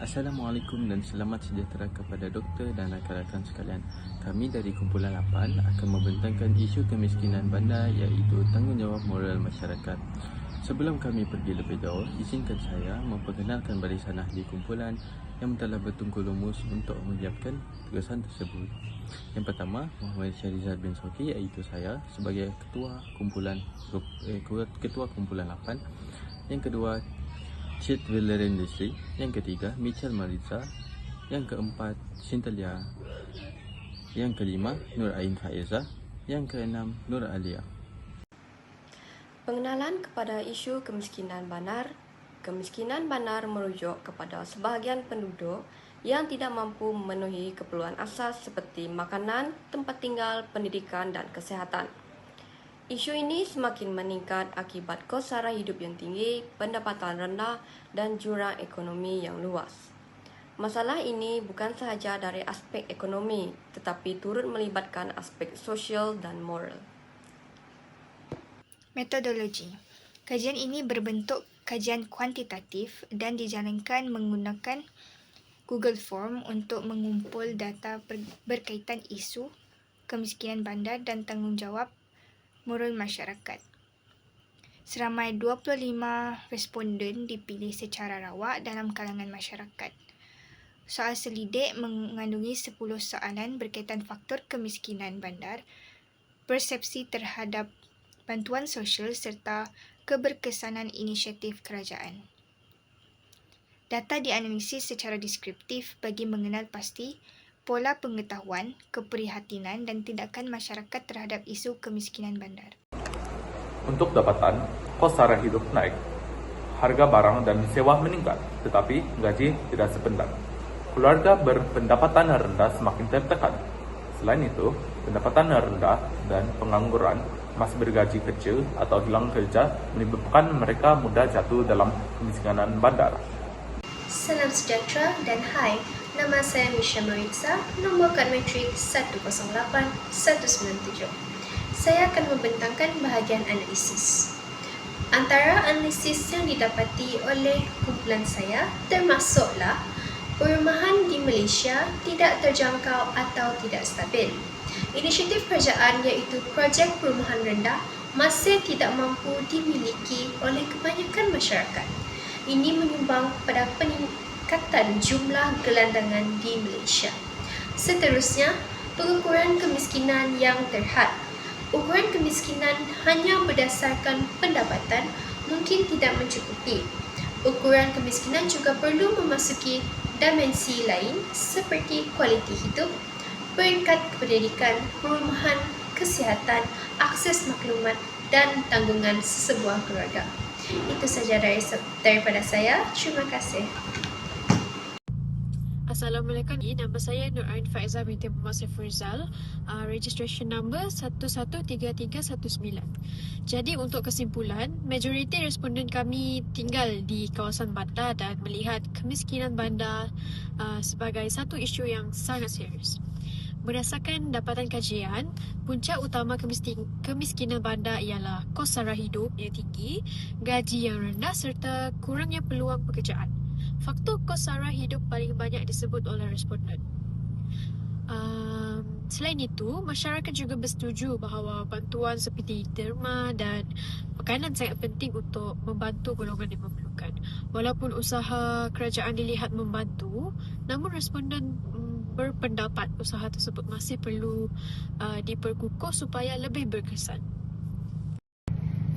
Assalamualaikum dan selamat sejahtera kepada doktor dan rakan-rakan sekalian. Kami dari Kumpulan 8 akan membentangkan isu kemiskinan bandar iaitu tanggungjawab moral masyarakat. Sebelum kami pergi lebih jauh, izinkan saya memperkenalkan barisan ahli kumpulan yang telah bertungkul lumus untuk menyiapkan tugasan tersebut. Yang pertama, Muhammad Syarizal bin Soki iaitu saya sebagai ketua kumpulan eh, ketua kumpulan 8. Yang kedua, Chet Valerian Leslie Yang ketiga, Mitchell Mariza Yang keempat, Sintelia Yang kelima, Nur Ain Faiza Yang keenam, Nur Alia Pengenalan kepada isu kemiskinan bandar Kemiskinan bandar merujuk kepada sebahagian penduduk yang tidak mampu memenuhi keperluan asas seperti makanan, tempat tinggal, pendidikan dan kesihatan. Isu ini semakin meningkat akibat kos sara hidup yang tinggi, pendapatan rendah dan jurang ekonomi yang luas. Masalah ini bukan sahaja dari aspek ekonomi tetapi turut melibatkan aspek sosial dan moral. Metodologi Kajian ini berbentuk kajian kuantitatif dan dijalankan menggunakan Google Form untuk mengumpul data berkaitan isu kemiskinan bandar dan tanggungjawab moral masyarakat. Seramai 25 responden dipilih secara rawak dalam kalangan masyarakat. Soal selidik mengandungi 10 soalan berkaitan faktor kemiskinan bandar, persepsi terhadap bantuan sosial serta keberkesanan inisiatif kerajaan. Data dianalisis secara deskriptif bagi mengenal pasti pola pengetahuan, keprihatinan dan tindakan masyarakat terhadap isu kemiskinan bandar. Untuk dapatan, kos sara hidup naik, harga barang dan sewa meningkat, tetapi gaji tidak sependak. Keluarga berpendapatan rendah semakin tertekan. Selain itu, pendapatan rendah dan pengangguran masih bergaji kecil atau hilang kerja menyebabkan mereka mudah jatuh dalam kemiskinan bandar. Salam sejahtera dan hai, Nama saya Misha Maritza, nombor kad metrik 108197. Saya akan membentangkan bahagian analisis. Antara analisis yang didapati oleh kumpulan saya termasuklah perumahan di Malaysia tidak terjangkau atau tidak stabil. Inisiatif kerajaan iaitu projek perumahan rendah masih tidak mampu dimiliki oleh kebanyakan masyarakat. Ini menyumbang pada peningkatan peningkatan jumlah gelandangan di Malaysia. Seterusnya, pengukuran kemiskinan yang terhad. Ukuran kemiskinan hanya berdasarkan pendapatan mungkin tidak mencukupi. Ukuran kemiskinan juga perlu memasuki dimensi lain seperti kualiti hidup, peringkat pendidikan, perumahan, kesihatan, akses maklumat dan tanggungan sesebuah keluarga. Itu saja dari daripada saya. Terima kasih. Assalamualaikum. Nama saya Nur Ain Faiza binti Muhammad Saiful Rizal. Uh, registration number 113319. Jadi untuk kesimpulan, majoriti responden kami tinggal di kawasan bandar dan melihat kemiskinan bandar uh, sebagai satu isu yang sangat serius. Berdasarkan dapatan kajian, punca utama kemiskinan bandar ialah kos sara hidup yang tinggi, gaji yang rendah serta kurangnya peluang pekerjaan faktor kos sara hidup paling banyak disebut oleh responden. Um, selain itu, masyarakat juga bersetuju bahawa bantuan seperti derma dan makanan sangat penting untuk membantu golongan yang memerlukan. Walaupun usaha kerajaan dilihat membantu, namun responden mm, berpendapat usaha tersebut masih perlu uh, diperkukuh supaya lebih berkesan.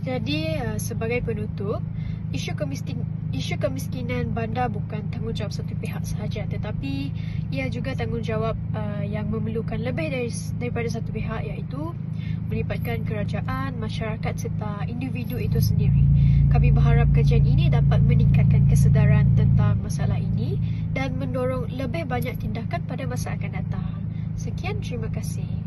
Jadi, uh, sebagai penutup, isu kemiskinan isu kemiskinan bandar bukan tanggungjawab satu pihak sahaja tetapi ia juga tanggungjawab uh, yang memerlukan lebih dari daripada satu pihak iaitu melibatkan kerajaan, masyarakat serta individu itu sendiri. Kami berharap kajian ini dapat meningkatkan kesedaran tentang masalah ini dan mendorong lebih banyak tindakan pada masa akan datang. Sekian, terima kasih.